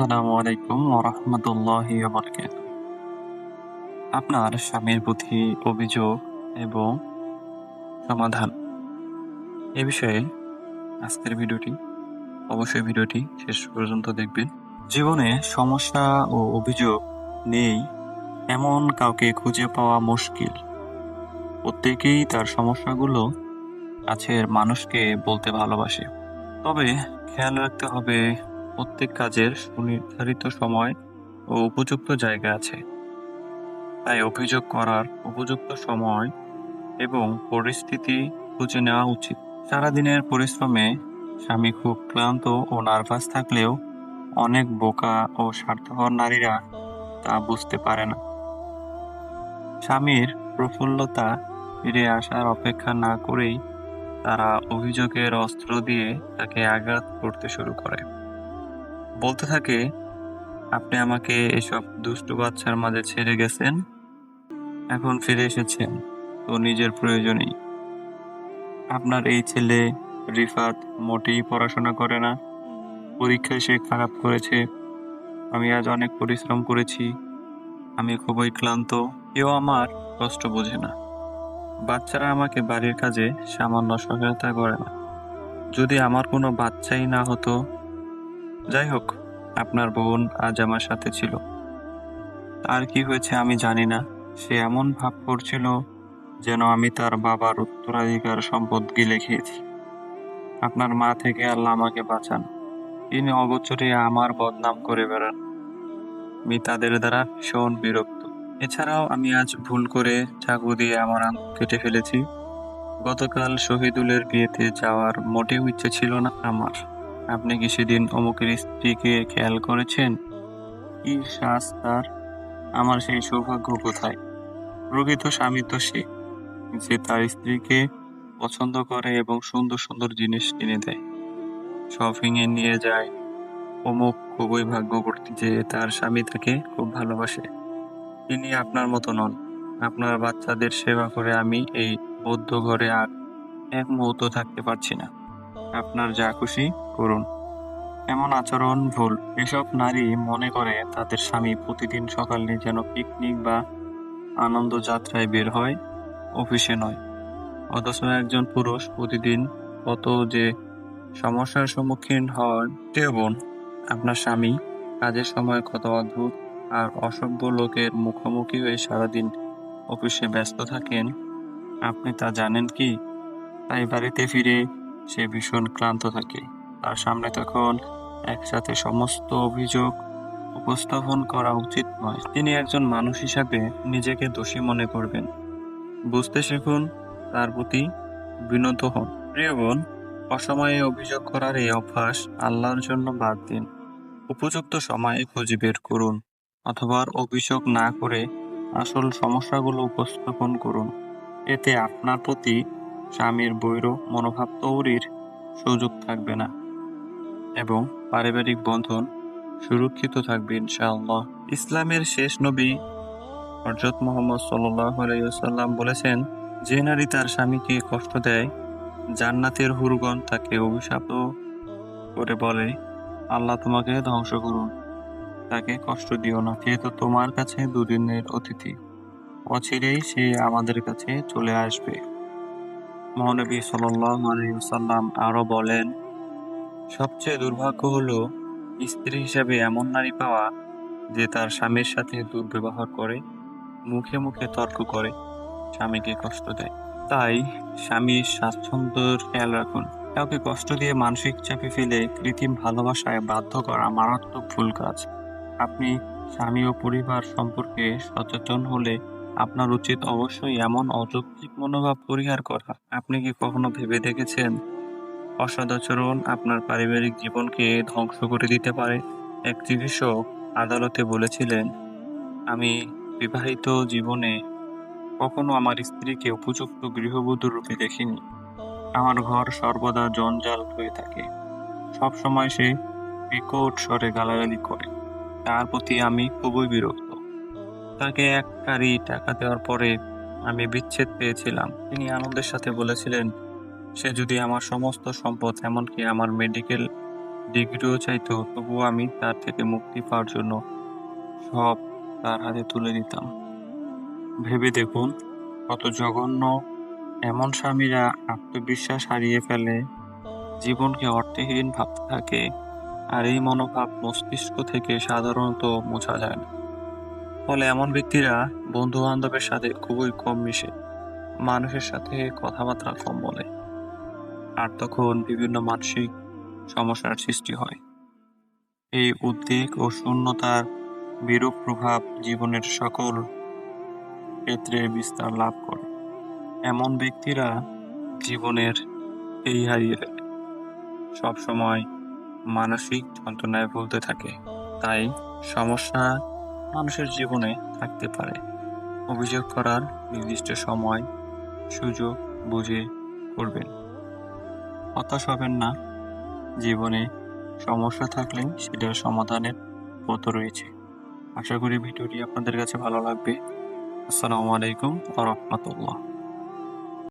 আসসালামু আলাইকুম ওরহমতুল্লাহি বরকাত আপনার স্বামীর প্রতি অভিযোগ এবং সমাধান। এ বিষয়ে আজকের ভিডিওটি, অবশ্যই ভিডিওটি শেষ পর্যন্ত দেখবেন। জীবনে সমস্যা ও অভিযোগ নেই, এমন কাউকে খুঁজে পাওয়া মুশকিল। প্রত্যেকেই তার সমস্যাগুলো কাছের মানুষকে বলতে ভালোবাসে। তবে খেয়াল রাখতে হবে প্রত্যেক কাজের সুনির্ধারিত সময় ও উপযুক্ত জায়গা আছে। তাই অভিযোগ করার উপযুক্ত সময় এবং পরিস্থিতি খুঁজে নেওয়া উচিত। সারাদিনের পরিশ্রমে স্বামী খুব ক্লান্ত ও নার্ভাস থাকলেও অনেক বোকা ও স্বার্থপর নারীরা তা বুঝতে পারে না। স্বামীর প্রফুল্লতা ফিরে আসার অপেক্ষা না করেই তারা অভিযোগের অস্ত্র দিয়ে তাকে আঘাত করতে শুরু করে। বলতে থাকে, আপনি আমাকে এসব দুষ্টু বাচ্চার মাঝে ছেড়ে গেছেন। এখন ফিরে এসেছেন। তো নিজের প্রয়োজনেই। আপনার এই ছেলে রিফাত মোটেই পড়াশোনা করে না। পরীক্ষায় সে খারাপ করেছে। আমি আজ অনেক পরিশ্রম করেছি। আমি খুবই ক্লান্ত। কেউ আমার কষ্ট বোঝে না। বাচ্চারা আমাকে বাড়ির কাজে সামান্য সহায়তা করে না। যদি আমার কোনো বাচ্চাই না হতো যাই হোক, আপনার বোন আজ আমার সাথে ছিল। তার কি হয়েছে আমি জানি না। সে এমন ভাব করছিল যেন আমি তার বাবার উত্তরাধিকার সম্পদ গিলে খেয়েছি। আপনার মা থেকে আল্লাহ আমাকে বাঁচান। তিনি অগোচরে আমার বদনাম করে বেড়ান। আমি তাদের দ্বারা ভীষণ বিরক্ত। এছাড়াও আমি আজ ভুল করে চাকু দিয়ে আমার আঙুল কেটে ফেলেছি। গতকাল শহীদুলের বিয়েতে যাওয়ার মোটেও ইচ্ছে ছিল না আমার। আপনি কি সেদিন অমুকের স্ত্রীকে খেয়াল করেছেন? কি শ্বাস তার? আমার সেই সৌভাগ্য কোথায়? প্রকৃত স্বামী তো সে। যে তার স্ত্রীকে পছন্দ করে এবং সুন্দর সুন্দর জিনিস কিনে দেয়। শপিং এ নিয়ে যায়। অমুক খুবই ভাগ্যবর্তী যে তার স্বামী তাকে খুব ভালোবাসে। তিনি আপনার মতো নন। আপনার বাচ্চাদের সেবা করে আমি এই বৌদ্ধ ঘরে আর এক মুহূর্ত থাকতে পারছি না। আপনার যা খুশি করুন। এমন আচরণ, ভুল, এসব নারী মনে করে তাদের স্বামী প্রতিদিন সকালে যেন পিকনিক বা আনন্দ যাত্রায় বের হয়, অফিসে নয়। অথচ একজন পুরুষ প্রতিদিন কত যে সমস্যার সম্মুখীন হন প্রিয় বোন, আপনার স্বামী কাজের সময় কত অদ্ভুত আর অসভ্য লোকের মুখোমুখি হয়ে সারাদিন অফিসে ব্যস্ত থাকেন। আপনি তা জানেন কি? তাই বাড়িতে ফিরে সে ভীষণ ক্লান্ত থাকে। তার সামনে তখন একসাথে সমস্ত অভিযোগ উপস্থাপন করা উচিত নয়। তিনি একজন মানুষ হিসাবে নিজেকে দোষী মনে করবেন। বুঝতে শিখুন, তার প্রতি বিনত হন। প্রিয় বোন, অসময়ে অভিযোগ করার এই অভ্যাস আল্লাহর জন্য বাদ দিন। উপযুক্ত সময়ে খুঁজে বের করুন, অথবা অভিযোগ না করে আসল সমস্যাগুলো উপস্থাপন করুন। এতে আপনার প্রতি স্বামীর বৈর মনোভাব তৈরির সুযোগ থাকবে না এবং পারিবারিক বন্ধন সুরক্ষিত থাকবে ইনশাআল্লাহ। ইসলামের শেষ নবী হজরত মোহাম্মদ সাল্লাম বলেছেন, যে নারী তার স্বামীকে কষ্ট দেয়, জান্নাতের হুরগণ তাকে অভিশাপ করে বলে, আল্লাহ তোমাকে ধ্বংস করুন, তাকে কষ্ট দিও না, যেহেতু তোমার কাছে দুদিনের অতিথি, অচিরেই সে আমাদের কাছে চলে আসবে মহানবী সাল্লাম আরও বলেন, সবচেয়ে দুর্ভাগ্য হলো স্ত্রী হিসাবে এমন নারী পাওয়া যে তার স্বামীর সাথে দুর্ব্যবহার করে, মুখে মুখে তর্ক করে, স্বামীকে কষ্ট দেয়। তাই স্বামীর স্বাচ্ছন্দ্যের খেয়াল রাখুন। কাউকে কষ্ট দিয়ে মানসিক চাপে ফেলে কৃত্রিম ভালোবাসায় বাধ্য করা মারাত্মক ভুল কাজ। আপনি স্বামী ও পরিবার সম্পর্কে সচেতন হলে আপনার উচিত অবশ্যই এমন অযৌক্তিক মনোভাব পরিহার করা। আপনি কি কখনো ভেবে দেখেছেন? অসদাচরণ আপনার পারিবারিক জীবনকে ধ্বংস করে দিতে পারে। এক চিকিৎসক আদালতে বলেছিলেন, আমি বিবাহিত জীবনে কখনো আমার স্ত্রীকে উপযুক্ত গৃহবধূ রূপে দেখিনি। আমার ঘর সর্বদা জঞ্জাল হয়ে থাকে। সব সময় সে বিকট স্বরে গালাগালি করে। তার প্রতি আমি খুবই বিরক্ত। তাকে এক কারি টাকা দেওয়ার পরে আমি বিচ্ছেদ পেয়েছিলাম। তিনি আনন্দের সাথে বলেছিলেন, সে যদি আমার সমস্ত সম্পদ, এমনকি আমার মেডিকেল ডিগ্রিও চাইতো, তবুও আমি তার থেকে মুক্তি পাওয়ার জন্য সব তার হাতে তুলে দিতাম। ভেবে দেখুন, কত জঘন্য এমন স্বামীরা আত্মবিশ্বাস হারিয়ে ফেলে, জীবনকে অর্থহীন ভাবতে থাকে, আর এই মনোভাব মস্তিষ্ক থেকে সাধারণত মোছা যায় না। ফলে এমন ব্যক্তিরা বন্ধু বান্ধবের সাথে খুবই কম মিশে, মানুষের সাথে কথাবার্তা কম বলে। আর তখন বিভিন্ন মানসিক সমস্যার সৃষ্টি হয়। এই উদ্বেগ ও শূন্যতার বিরূপ প্রভাব জীবনের সকল ক্ষেত্রে বিস্তার লাভ করে। এমন ব্যক্তিরা জীবনের এই হারিয়ে ফেলে সবসময় মানসিক যন্ত্রণায় ভুলতে থাকে। তাই সমস্যা মানুষের জীবনে থাকতে পারে। অভিযোগ করার নির্দিষ্ট সময়, সুযোগ বুঝে করবেন। হতাশ হবেন না। জীবনে সমস্যা থাকলে সেটার সমাধানের পথ রয়েছে। আশা করি ভিডিওটি আপনাদের কাছে ভালো লাগবে। আসসালামু আলাইকুম আ রহমতুল্লাহ।